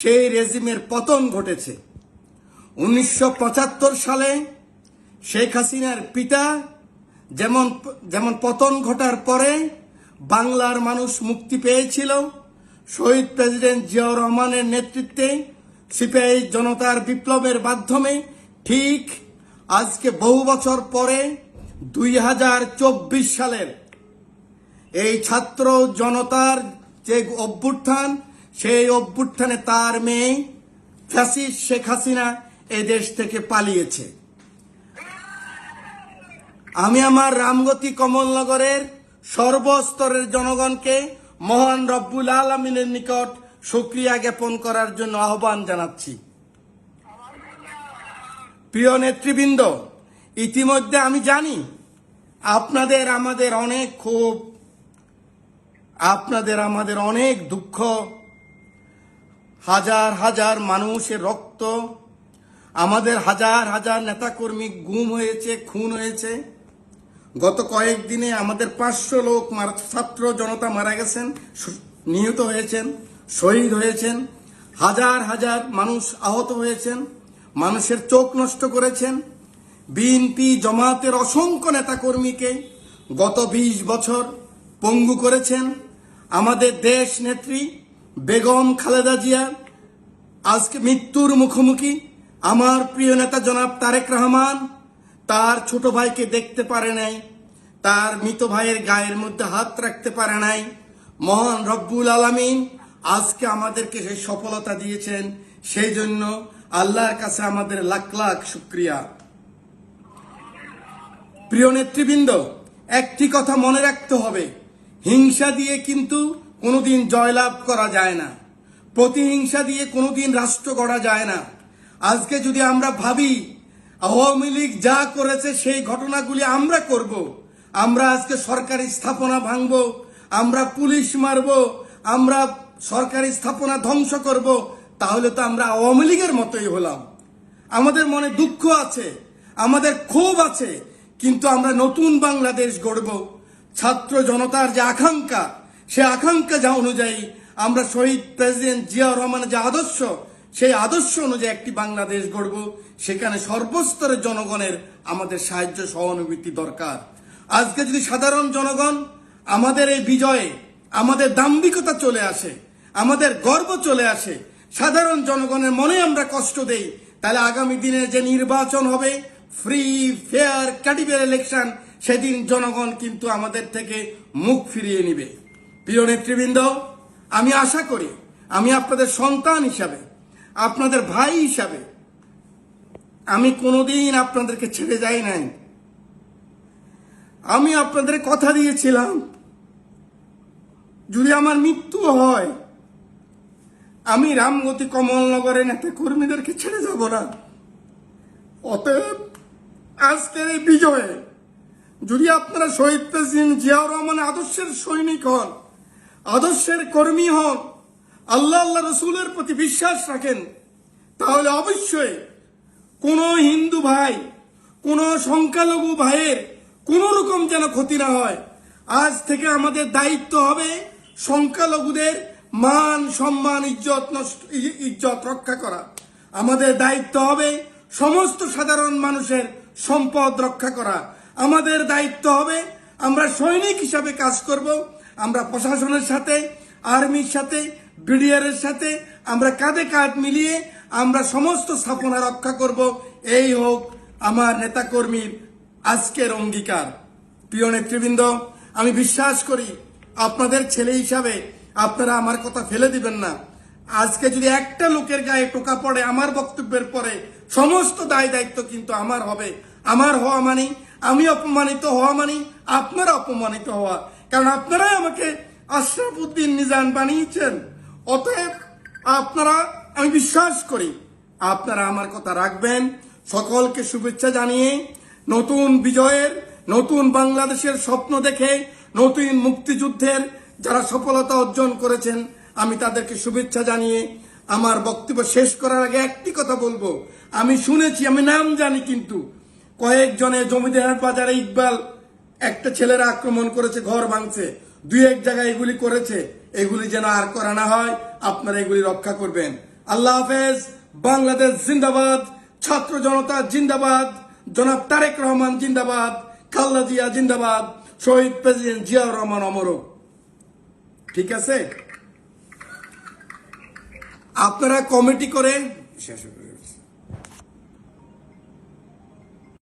সেই রেজিমের পতন ঘটেছে। উনিশশো পঁচাত্তর সালে শেখ হাসিনার পিতা যেমন যেমন পতন ঘটার পরে বাংলার মানুষ মুক্তি পেয়েছিল, শহীদ প্রেসিডেন্ট জিয়াউর রহমানের নেতৃত্বে সিপিআই জনতার বিপ্লবের মাধ্যমে ঠিক আজকে বহু বছর পরে দুই হাজার চব্বিশ সালের এই ছাত্র জনতার যে অভ্যুত্থান সেই অভ্যুত্থানে তার মেয়ে ফ্যাসিস্ট শেখ হাসিনা এই দেশ থেকে পালিয়েছে। আমি আমার রামগতি কমলনগরের সর্বস্তরের জনগণকে মহান রব্বুল আলমিনের নিকট সুক্রিয়া জ্ঞাপন করার জন্য আহ্বান জানাচ্ছি। প্রিয় নেতৃবৃন্দ, ইতিমধ্যে আমি জানি আপনাদের আমাদের অনেক ক্ষোভ, আপনাদের আমাদের অনেক দুঃখ হাজার হাজার মানুষের রক্ত। আমাদের হাজার হাজার নেতাকর্মী গুম হয়েছে, খুন হয়েছে। গত কয়েকদিনে আমাদের পাঁচশো লোক ছাত্র জনতা মারা গেছেন নিহত হয়েছেন, শহীদ হয়েছেন। হাজার হাজার মানুষ আহত হয়েছেন, মানুষের চোখ নষ্ট করেছেন। বিএনপি জমাতের অসংখ্য নেতাকর্মীকে গত বিশ বছর পঙ্গু করেছেন। আমাদের দেশ নেত্রী বেগম খালেদা জিয়া, আজকে মৃত্যুর মুখোমুখি আমার প্রিয় নেতা জনাব তারেক রহমান, তার ছোট ভাইকে দেখতে পারে নাই, তার মৃত ভাইয়ের গায়ের মধ্যে হাত রাখতে পারে নাই। মহান রব্বুল আলামিন আজকে আমাদেরকে সেই সফলতা দিয়েছেন, সেই জন্য আল্লাহর কাছে আমাদের লাখ লাখ শুক্রিয়া। প্রিয় নেতৃবৃন্দ, একটি কথা মনে রাখতে হবে, হিংসা দিয়ে কিন্তু কোনোদিন জয়লাভ করা যায় না। প্রতিহিংসা দিয়ে কোনোদিন রাষ্ট্র গড়া যায় না। আজকে যদি আমরা ভাবি, আওয়ামী লীগ যা করেছে সেই ঘটনাগুলি আমরা করব, আমরা আজকে সরকারি স্থাপনা ভাঙব, আমরা পুলিশ মারব, আমরা সরকারি স্থাপনা ধ্বংস করব, তাহলে তো আমরা আওয়ামী লীগের মতোই হলাম। আমাদের মনে দুঃখ আছে, আমাদের ক্ষোভ আছে, কিন্তু আমরা নতুন বাংলাদেশ গড়ব। ছাত্র জনতার যে আকাঙ্ক্ষা সে আকাঙ্ক্ষা যা অনুযায়ী আমরা শহীদ প্রেসিডেন্ট জিয়াউর রহমানের যে আদর্শ, সেই আদর্শ অনুযায়ী একটি বাংলাদেশ গড়ব, সেখানে সর্বস্তরের জনগণের আমাদের সাহায্য সহানুভূতি দরকার। আজকে যদি সাধারণ জনগণ আমাদের এই বিজয়ে আমাদের দাম্ভিকতা চলে আসে, আমাদের গর্ব চলে আসে, সাধারণ জনগণের মনে আমরা কষ্ট দেই, তাহলে আগামী দিনে যে নির্বাচন হবে ফ্রি ফেয়ার ক্যাডিবেল ইলেকশন সেদিন জনগণ কিন্তু আমাদের থেকে মুখ ফিরিয়ে নিবে। প্রিয় নেতৃবৃন্দ, আমি আশা করি আমি আপনাদের সন্তান হিসাবে, আপনাদের ভাই হিসাবে, আমি কোনোদিন আপনাদেরকে ছেড়ে যাই নাই। আমি আপনাদের কথা দিয়েছিলাম, যদি আমার মৃত্যু হয়, আমি রামগতি কমলনগরের নেতা কর্মীদেরকে ছেড়ে যাব না। অতএব, আজকের এই বিজয়ে যদি আপনারা শহীদ প্রেসিডেন্ট জিয়াউর রহমানের আদর্শের সৈনিক হন আদর্শের কর্মী হন। আল্লাহ আল্লাহ রসুলের প্রতি বিশ্বাস রাখেন। তাহলে অবশ্যই কোনো হিন্দু ভাই, কোনো সংখ্যালঘু ভাইয়ের কোনো রকম যেন ক্ষতি না হয়। আজ থেকে আমাদের দায়িত্ব হবে সংখ্যালঘুদের মান, সম্মান, ইজ্জত নষ্ট ইজ্জত রক্ষা করা। আমাদের দায়িত্ব হবে সমস্ত সাধারণ মানুষের সম্পদ রক্ষা করা। আমাদের দায়িত্ব হবে আমরা সৈনিক হিসাবে কাজ করব। আমরা প্রশাসনের সাথে, আর্মির সাথে বিডিআর এর সাথে আমরা কাঁধে কাঁধ মিলিয়ে আমরা সমস্ত স্থাপনা রক্ষা করব। এই হোক আমার নেতাকর্মীর আজকের অঙ্গীকার। প্রিয় নেতৃবৃন্দ, আমি বিশ্বাস করি আপনাদের ছেলে হিসাবে আপনারা আমার কথা ফেলে দিবেন না। আজকে যদি একটা লোকের গায়ে টোকা পড়ে আমার বক্তব্যের পরে সমস্ত দায় দায়িত্ব কিন্তু আমার হবে। আমার হওয়া মানি আমি অপমানিত হওয়া মানি আপনারা অপমানিত হওয়া। কারণ আপনারাই আমাকে আশরাফ উদ্দিন নিজান বানিয়েছেন। অতএব আপনারা, আমি বিশ্বাস করি, আপনারা আমার কথা রাখবেন। সকলকে শুভেচ্ছা জানিয়ে নতুন বিজয়ের, নতুন বাংলাদেশের স্বপ্ন দেখে, নতুন মুক্তিযুদ্ধের যারা সফলতা অর্জন করেছেন, আমি তাদেরকে শুভেচ্ছা জানিয়ে আমার বক্তব্য শেষ করার আগে একটি কথা বলব। আমি শুনেছি, আমি নাম জানি কিন্তু কয়েকজনে জমিদার বাজারে ইকবাল একটা ছেলেরা আক্রমণ করেছে, ঘর ভাঙছে, দুই এক জায়গায় এগুলি করেছে, এগুলি যেন আর করা না হয়, আপনারা এগুলি রক্ষা করবেন আল্লাহ হাফেজ, বাংলাদেশ জিন্দাবাদ, ছাত্র জনতা জিন্দাবাদ, জনাব তারেক রহমান জিন্দাবাদ খাল্লা জিয়া জিন্দাবাদ, শহীদ প্রেসিডেন্ট জিয়াউর রহমান অমরক ঠিক আছে আপনারা কমিটি করে শেষ।